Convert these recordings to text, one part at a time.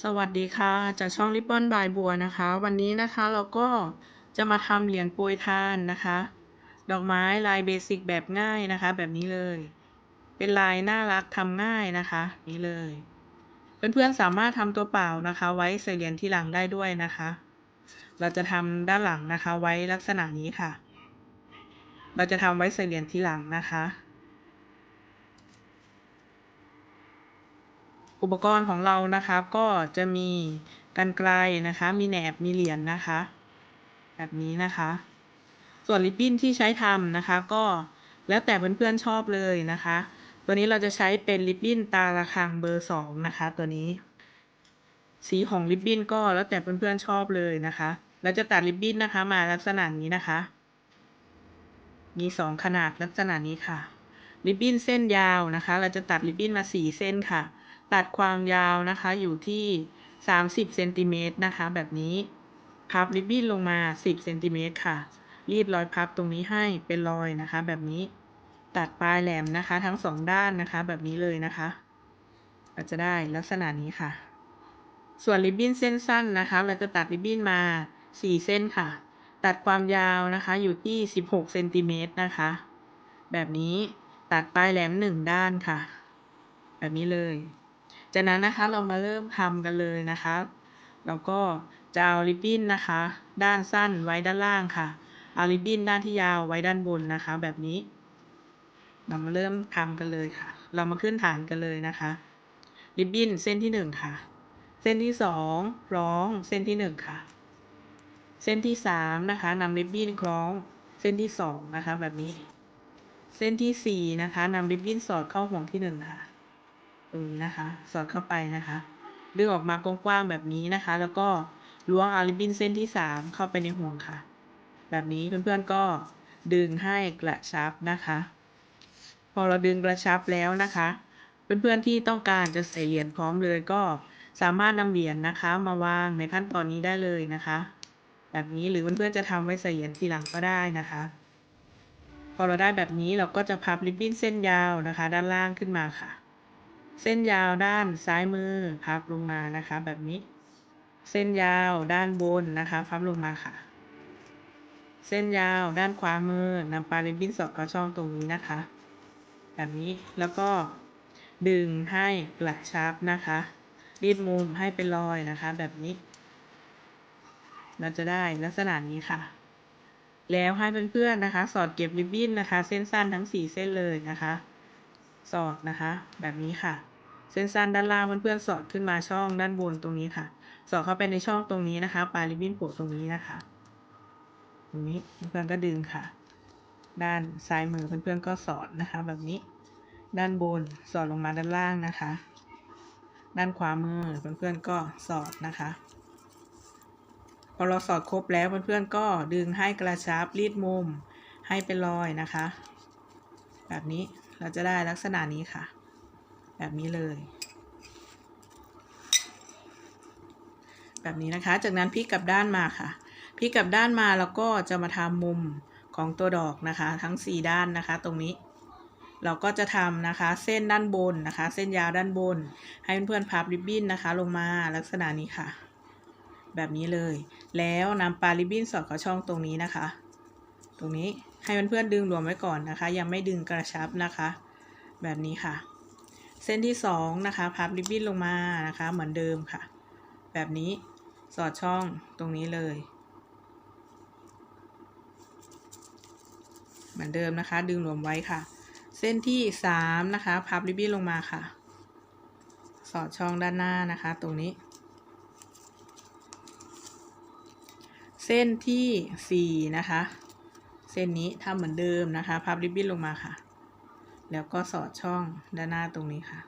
สวัสดีค่ะจากช่องริบบอนบายบัวนะคะ วันนี้นะคะเราก็จะมาทำเหรียญโปรยทานนะคะ ดอกไม้ลายเบสิกแบบง่ายนะคะ แบบนี้เลย เป็นลายน่ารักทำง่ายนะคะ นี้เลย เพื่อนๆสามารถทำตัวเปล่านะคะ ไว้ใส่เหรียญที่หลังได้ด้วยนะคะ เราจะทำด้านหลังนะคะ ไว้ลักษณะนี้ค่ะ เราจะทำไว้ใส่เหรียญที่หลังนะคะ อุปกรณ์ของเรานะคะก็จะมีกันไกลนะคะ มีแหนบมีเหรียญนะคะ แบบนี้นะคะ ส่วนริบบิ้นที่ใช้ทำนะคะ ก็แล้วแต่เพื่อนๆชอบเลยนะคะ ตัวนี้เราจะใช้เป็นริบบิ้นตาระคังเบอร์สองนะคะ ตัวนี้ สีของริบบิ้นก็แล้วแต่เพื่อนๆชอบเลยนะคะเราจะตัดริบบิ้นนะคะ มาลักษณะนี้นะคะ มีสองขนาดลักษณะนี้ค่ะริบบิ้นเส้นยาวนะคะ เราจะตัดริบบิ้นมาสี่เส้นค่ะ ตัดความยาวนะคะอยู่ที่ 30เซนติเมตรนะคะแบบนี้พับริบบิ้นลงมา 10เซนติเมตรค่ะ รีดรอยพับตรงนี้ให้เป็นรอยนะคะ แบบนี้ตัดปลายแหลมนะคะ ทั้งสองด้านนะคะ แบบนี้เลยนะคะเราจะได้ลักษณะนี้ค่ะ ส่วนริบบิ้นเส้นสั้นนะคะ เราจะตัดริบบิ้นมา 4 เส้นค่ะ ตัดความยาวนะคะอยู่ที่ 16เซนติเมตรนะคะ แบบนี้ตัดปลายแหลมหนึ่งด้านค่ะ แบบนี้เลย จากนั้นนะคะเรามาเริ่มทำกันเลยนะคะแล้วก็จะเอาริบบิ้นนะคะ ด้านสั้นไว้ด้านล่างค่ะ เอาริบบิ้นด้านที่ยาวไว้ด้านบนนะคะ แบบนี้ เรามาเริ่มทำกันเลยค่ะ เรามาขึ้นฐานกันเลยนะคะ ริบบิ้นเส้นที่หนึ่งค่ะ เส้นที่สองคล้องเส้นที่หนึ่งค่ะ เส้นที่สามนะคะนำริบบิ้นคล้องเส้นที่สองนะคะ แบบนี้ เส้นที่สี่นะคะนำริบบิ้นสอดเข้าห่วงที่หนึ่งค่ะ ตรงนี้นะคะ สอดเข้าไปนะคะดึงออกมากว้างๆแบบนี้นะคะ แล้วก็ล้วงเอาริบบิ้นเส้นที่สามเข้าไปในห่วงค่ะ แบบนี้เพื่อนๆก็ดึงให้กระชับนะคะ พอเราดึงกระชับแล้วนะคะ เพื่อนๆที่ต้องการจะใส่เหรียญพร้อมเลยก็สามารถนำเหรียญนะคะ มาวางในขั้นตอนนี้ได้เลยนะคะ แบบนี้หรือเพื่อนๆจะทำไว้ใส่เหรียญทีหลังก็ได้นะคะ พอเราได้แบบนี้เราก็จะพับริบบิ้นเส้นยาวนะคะ ด้านล่างขึ้นมาค่ะ เส้นยาวด้านซ้ายมือพับลงมานะคะ แบบนี้ เส้นยาวด้านบนนะคะ พับลงมาค่ะ เส้นยาวด้านขวามือนำปลายริบบิ้นสอดเข้าช่องตรงนี้นะคะ แบบนี้แล้วก็ดึงให้กระชับนะคะรีดมุมให้เป็นรอยนะคะ แบบนี้ เราจะได้ลักษณะนี้ค่ะ แล้วให้เพื่อนๆนะคะ สอดเก็บริบบิ้นนะคะ เส้นสั้นทั้งสี่เส้นเลยนะคะ สอดนะคะ แบบนี้ค่ะ เส้นสั้นด้านล่างเพื่อนๆสอดขึ้นมาช่องด้านบนตรงนี้ค่ะ สอดเข้าไปในช่องตรงนี้นะคะ ปลายริบบิ้นโผล่ตรงนี้นะคะตรงนี้เพื่อนๆก็ดึงค่ะ ด้านซ้ายมือเพื่อนๆก็สอดนะคะ แบบนี้ ด้านบนสอดลงมาด้านล่างนะคะ ด้านขวามือเพื่อนๆก็สอดนะคะพอเราสอดครบแล้วเพื่อนๆก็ดึงให้กระชับรีดมุมให้เป็นรอยนะคะ แบบนี้ เราจะได้ลักษณะนี้ค่ะ แบบนี้เลย แบบนี้นะคะ จากนั้นพลิกกลับด้านมาค่ะพลิกกลับด้านมาแล้วก็จะมาทำมุมของตัวดอกนะคะ ทั้ง 4 ด้านนะคะ ตรงนี้เราก็จะทำนะคะเส้นด้านบนนะคะ เส้นยาวด้านบน ให้เพื่อนๆพับริบบิ้นนะคะ ลงมาลักษณะนี้ค่ะ แบบนี้เลย แล้วนำปลาริบบิ้นสอดเข้าช่องตรงนี้นะคะ ตรงนี้ให้เพื่อนๆดึงรวมไว้ก่อนนะคะ ยังไม่ดึงกระชับนะคะ แบบนี้ค่ะ เส้นที่สองนะคะพับริบบิ้นลงมานะคะเหมือนเดิมค่ะ แบบนี้สอดช่องตรงนี้เลย เหมือนเดิมนะคะ ดึงรวมไว้ค่ะ เส้นที่สามนะคะพับริบบิ้นลงมาค่ะ สอดช่องด้านหน้านะคะ ตรงนี้ เส้นที่สี่นะคะ เส้นนี้ทำเหมือนเดิมนะคะ พับริบบิ้นลงมาค่ะ แล้วก็สอดช่องด้านหน้าตรงนี้ค่ะ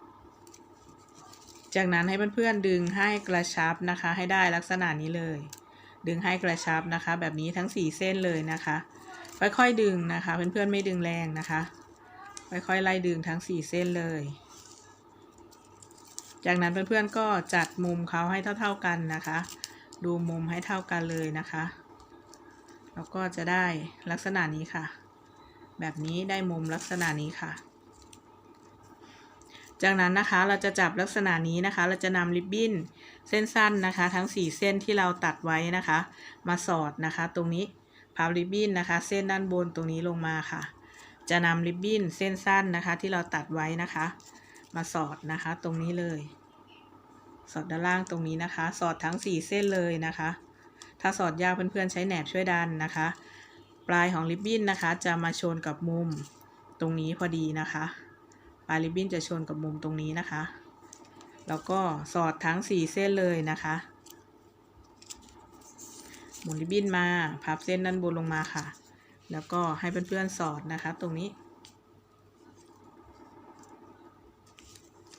จากนั้นให้เพื่อนๆดึงให้กระชับนะคะ ให้ได้ลักษณะนี้เลย ดึงให้กระชับนะคะ แบบนี้ทั้งสี่เส้นเลยนะคะ ค่อยๆดึงนะคะ เพื่อนๆไม่ดึงแรงนะคะ ค่อยๆไล่ดึงทั้งสี่เส้นเลย จากนั้นเพื่อนๆก็จัดมุมเขาให้เท่า ๆกันนะคะ ดูมุมให้เท่ากันเลยนะคะแล้วก็จะได้ลักษณะนี้ค่ะ แบบนี้ได้มุมลักษณะนี้ค่ะ จากนั้นนะคะเราจะจับลักษณะนี้นะคะ เราจะนำริบบิ้นเส้นสั้นนะคะ ทั้ง 4 เส้นที่เราตัดไว้นะคะ มาสอดนะคะ ตรงนี้พับริบบิ้นนะคะ เส้นด้านบนตรงนี้ลงมาค่ะ จะนำริบบิ้นเส้นสั้นนะคะ ที่เราตัดไว้นะคะ มาสอดนะคะ ตรงนี้เลย สอดด้านล่างตรงนี้นะคะ สอดทั้ง 4 เส้นเลยนะคะ ถ้าสอดยากเพื่อนๆใช้แหนบช่วยดันนะคะ ปลายของริบบิ้นนะคะ จะมาชนกับมุมตรงนี้พอดีนะคะ ปลายริบบิ้นจะชนกับมุมตรงนี้นะคะ แล้วก็สอดทั้ง 4 เส้นเลยนะคะ หมุนริบบิ้นมา พับเส้นด้านบนลงมาค่ะ แล้วก็ให้เพื่อนๆสอดนะคะตรงนี้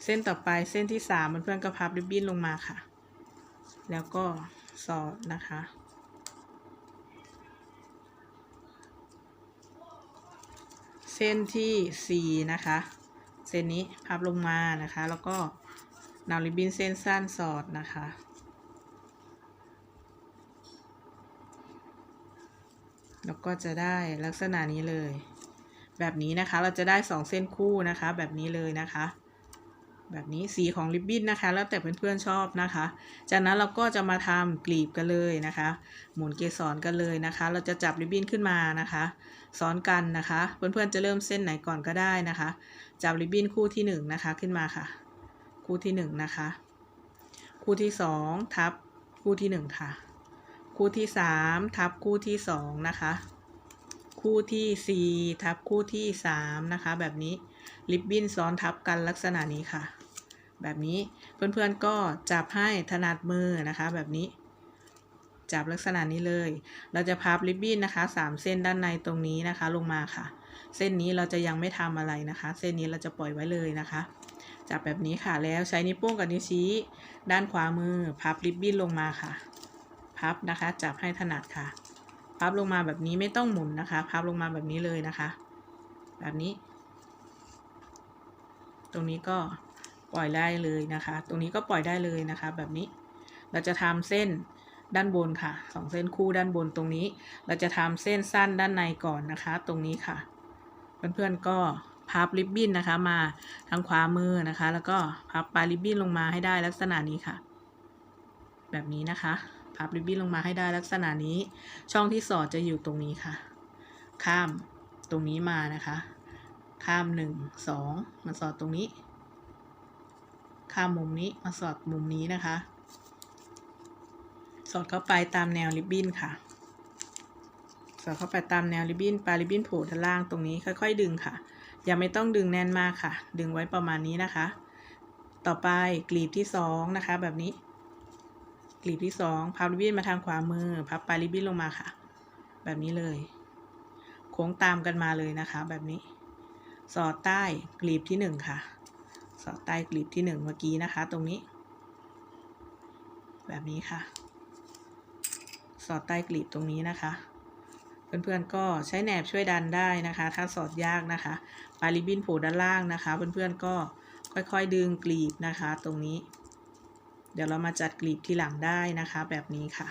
เส้นต่อไปเส้นที่3เพื่อนๆก็พับริบบิ้นลงมาค่ะ แล้วก็สอดนะคะเส้นที่ 4 นะคะ ส้นนี้พับลงมานะคะ แล้วก็นำริบบิ้นเส้นสั้นสอดนะคะ แล้วก็จะได้ลักษณะนี้เลย แบบนี้นะคะเราจะได้สองเส้นคู่นะคะ แบบนี้เลยนะคะ แบบนี้สีของริบบิ้นนะคะ แล้วแต่เพื่อนๆชอบนะคะ จากนั้นเราก็จะมาทำกลีบกันเลยนะคะ หมุนเกสรกันเลยนะคะ เราจะจับริบบิ้นขึ้นมานะคะซ้อนกันนะคะ เพื่อนๆจะเริ่มเส้นไหนก่อนก็ได้นะคะ จับริบบิ้นคู่ที่1นงนะคะขึ้นมาค่ะ คู่ที่1นงนะคะ คู่ที่ 2 ทับคู่ที่ 1 ค่ะ คู่ที่ 3 ทับคู่ที่ 2 นะคะ คู่ทีสี่ 4 ทับคู่ที่ 3 นะคะ แบบนี้ริบบิ้นซ้อนทับกันลักษณะนี้ค่ะ แบบนี้เพื่อนๆก็จับให้ถนัดมือนะคะแบบนี้ จับลักษณะนี้เลย เราจะพับริบบิ้นนะคะสามเส้นด้านในตรงนี้นะคะลงมาค่ะ เส้นนี้เราจะยังไม่ทำอะไรนะคะ เส้นนี้เราจะปล่อยไว้เลยนะคะ จับแบบนี้ค่ะแล้วใช้นิ้วโป้งกับนิ้วชี้ด้านขวามือ พับริบบิ้นลงมาค่ะ พับนะคะ จับให้ถนัดค่ะ พับลงมาแบบนี้ไม่ต้องหมุนนะคะ พับลงมาแบบนี้เลยนะคะ แบบนี้ ตรงนี้ก็ ปล่อยได้เลยนะคะ ตรงนี้ก็ปล่อยได้เลยนะคะ แบบนี้เราจะทำเส้นด้านบนค่ะสองเส้นคู่ด้านบนตรงนี้ เราจะทำเส้นสั้นด้านในก่อนนะคะ ตรงนี้ค่ะ เพื่อนๆก็พับริบบิ้นนะคะมาทางขวามือนะคะ แล้วก็พับปลายริบบิ้นลงมาให้ได้ลักษณะนี้ค่ะ แบบนี้นะคะ พับริบบิ้นลงมาให้ได้ลักษณะนี้ ช่องที่สอดจะอยู่ตรงนี้ค่ะ ข้ามตรงนี้มานะคะ ข้ามหนึ่งสองมาสอดตรงนี้ ข้ามมุมนี้มาสอดมุมนี้นะคะ สอดเข้าไปตามแนวริบบิ้นค่ะ สอดเข้าไปตามแนวริบบิ้นปลายริบบิ้นโผล่ด้านล่างตรงนี้ค่อย ๆ ดึงค่ะ อย่าไม่ต้องดึงแน่นมากค่ะ ดึงไว้ประมาณนี้นะคะ ต่อไปกลีบที่สองนะคะ แบบนี้ กลีบที่สองพับริบบิ้นมาทางขวามือ พับปลายริบบิ้นลงมาค่ะ แบบนี้เลย โค้งตามกันมาเลยนะคะ แบบนี้ สอดใต้กลีบที่หนึ่งค่ะ สอดใต้กลีบที่หนึ่งเมื่อกี้นะคะ ตรงนี้ แบบนี้ค่ะ สอดใต้กลีบตรงนี้นะคะ เพื่อนๆก็ใช้แหนบช่วยดันได้นะคะ ถ้าสอดยากนะคะ ปลายริบบิ้นโผล่ด้านล่างนะคะ เพื่อนๆก็ค่อยๆดึงกลีบนะคะ ตรงนี้ เดี๋ยวเรามาจัดกลีบทีหลังได้นะคะ แบบนี้ค่ะ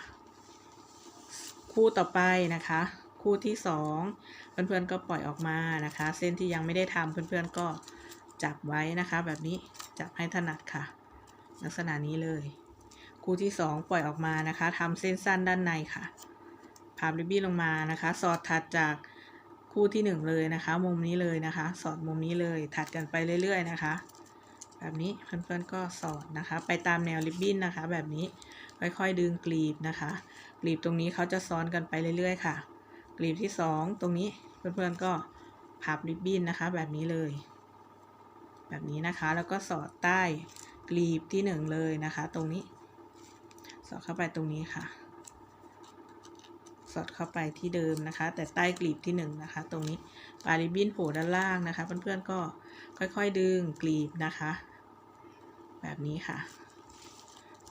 คู่ต่อไปนะคะคู่ที่สองเพื่อนๆก็ปล่อยออกมานะคะ เส้นที่ยังไม่ได้ทำเพื่อนๆก็ จับไว้นะคะ แบบนี้จับให้ถนัดค่ะ ลักษณะนี้เลย คู่ที่สองปล่อยออกมานะคะทำเส้นสั้นด้านในค่ะพับริบบิ้นลงมานะคะ สอดถัดจากคู่ที่หนึ่งเลยนะคะ มุมนี้เลยนะคะ สอดมุมนี้เลยถัดกันไปเรื่อย ๆ นะคะ แบบนี้เพื่อนๆก็สอดนะคะ ไปตามแนวริบบิ้นนะคะ แบบนี้ค่อยๆดึงกลีบนะคะ กลีบตรงนี้เขาจะซ้อนกันไปเรื่อย ๆ ค่ะ กลีบที่สองตรงนี้เพื่อนๆก็พับริบบิ้นนะคะ แบบนี้เลย แบบนี้นะคะ แล้วก็สอดใต้กลีบที่หนึ่งเลยนะคะ ตรงนี้ สอดเข้าไปตรงนี้ค่ะ สอดเข้าไปที่เดิมนะคะ แต่ใต้กลีบที่หนึ่งนะคะ ตรงนี้ปลายริบบิ้นโผล่ด้านล่างนะคะ เพื่อนๆก็ค่อยๆดึงกลีบนะคะ แบบนี้ค่ะ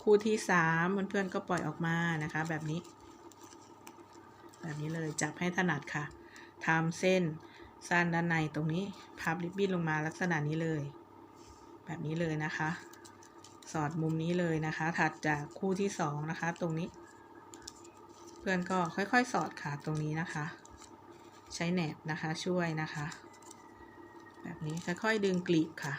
คู่ที่สามเพื่อนๆก็ปล่อยออกมานะคะ แบบนี้ แบบนี้เลยจับให้ถนัดค่ะทำเส้น สั้นด้านในตรงนี้พับริบบิ้นลงมาลักษณะนี้เลย แบบนี้เลยนะคะ สอดมุมนี้เลยนะคะ ถัดจากคู่ที่สองนะคะ ตรงนี้ เพื่อนก็ค่อยๆ สอดค่ะตรงนี้นะคะ ใช้แหนบนะคะช่วยนะคะ แบบนี้ค่อยๆดึงกลีบค่ะ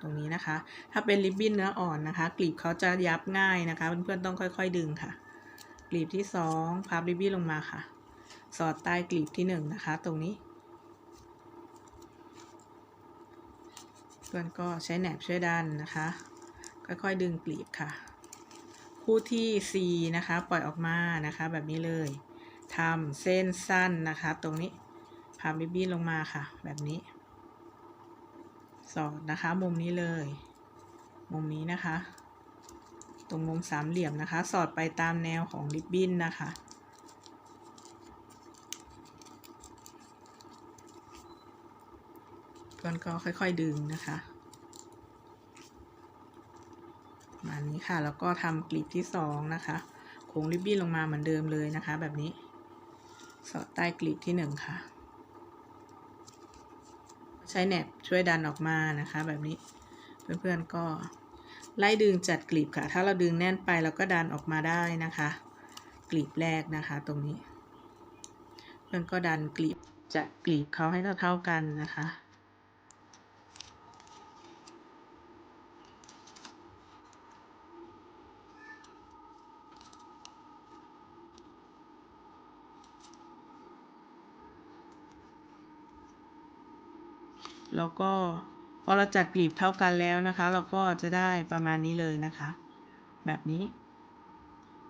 ตรงนี้นะคะ ถ้าเป็นริบบิ้นเนื้ออ่อนนะคะ กลีบเขาจะยับง่ายนะคะ เพื่อนๆต้องค่อยๆดึงค่ะ กลีบที่สองพับริบบิ้นลงมาค่ะ สอดใต้กลีบที่หนึ่งนะคะ ตรงนี้เพื่อนก็ใช้แหนบช่วยดันนะคะ ค่อยๆดึงกลีบค่ะ คู่ที่ 4 นะคะ ปล่อยออกมานะคะแบบนี้เลยทำเส้นสั้นนะคะ ตรงนี้พับริบบิ้ลงมาค่ะ แบบนี้ สอดนะคะมุมนี้เลย มุมนี้นะคะ ตรงมุมสามเหลี่ยมนะคะ สอดไปตามแนวของริบบิ้นนะคะ เพื่อนก็ค่อย ๆดึงนะคะมานี้ค่ะ แล้วก็ทำกลีบที่สองนะคะโค้งริบบิ้ลงมาเหมือนเดิมเลยนะคะ แบบนี้ สอดใต้กลีบที่หนึ่งค่ะ ใช้แหนบช่วยดันออกมานะคะ แบบนี้ เพื่อนๆก็ไล่ดึงจัดกลีบค่ะ ถ้าเราดึงแน่นไปเราก็ดันออกมาได้นะคะ กลีบแรกนะคะ ตรงนี้เพื่อนก็ดันกลีบจัดกลีบเขาให้เท่าๆกันนะคะ แล้วก็พอเราจัดกลีบเท่ากันแล้วนะคะ เราก็จะได้ประมาณนี้เลยนะคะ แบบนี้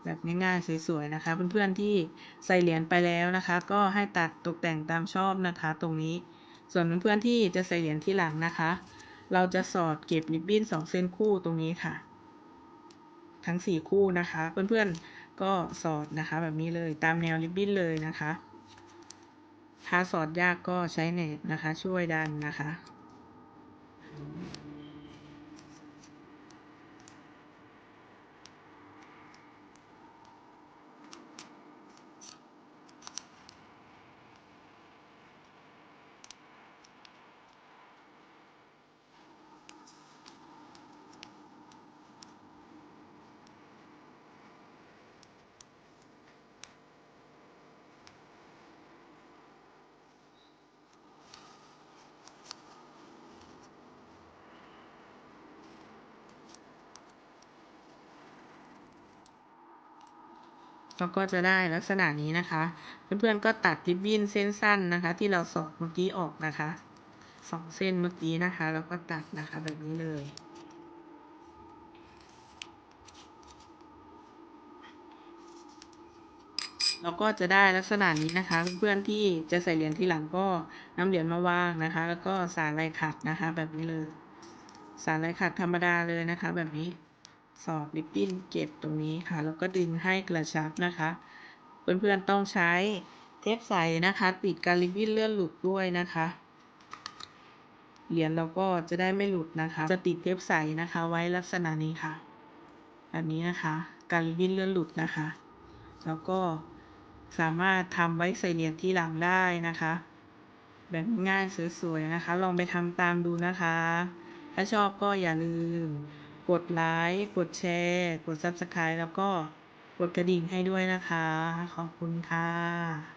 แบบง่ายๆสวยๆนะคะ เพื่อนๆที่ใส่เหรียญไปแล้วนะคะ ก็ให้ตัดตกแต่งตามชอบนะคะ ตรงนี้ ส่วนเพื่อนๆที่จะใส่เหรียญที่หลังนะคะ เราจะสอดเก็บริบบิ้นสองเส้นคู่ตรงนี้ค่ะ ทั้งสี่คู่นะคะ เพื่อนๆก็สอดนะคะ แบบนี้เลยตามแนวริบบิ้นเลยนะคะ ถ้าสอดยากก็ใช้เน็ตนะคะ ช่วยดันนะคะ เราก็จะได้ลักษณะนี้นะคะ เพื่อนๆก็ตัดริบบิ้นเส้นสั้นนะคะ ที่เราสอดเมื่อกี้ออกนะคะสองเส้นเมื่อกี้นะคะ แล้วก็ตัดนะคะแบบนี้เลย เราก็จะได้ลักษณะนี้นะคะ เพื่อนๆที่จะใส่เหรียญที่หลังก็นำเหรียญมาวางนะคะ แล้วก็สารลายขัดนะคะ แบบนี้เลย สารลายขัดธรรมดาเลยนะคะ แบบนี้ สอดริบบิ้นเก็บตรงนี้ค่ะ แล้วก็ดึงให้กระชับนะคะ เพื่อนๆต้องใช้เทปใสนะคะ ติดการริบบิ้นเลื่อนหลุดด้วยนะคะเหรียญเราก็จะได้ไม่หลุดนะคะ จะติดเทปใสนะคะ ไว้ลักษณะนี้ค่ะแบบนี้นะคะ การริบบิ้นเลื่อนหลุดนะคะ แล้วก็สามารถทำไว้ใส่เหรียญที่หลังได้นะคะ แบบง่ายสวยๆนะคะ ลองไปทำตามดูนะคะ ถ้าชอบก็อย่าลืม กดไลค์ กดแชร์ กด Subscribe แล้วก็กดกระดิ่งให้ด้วยนะคะ ขอบคุณค่ะ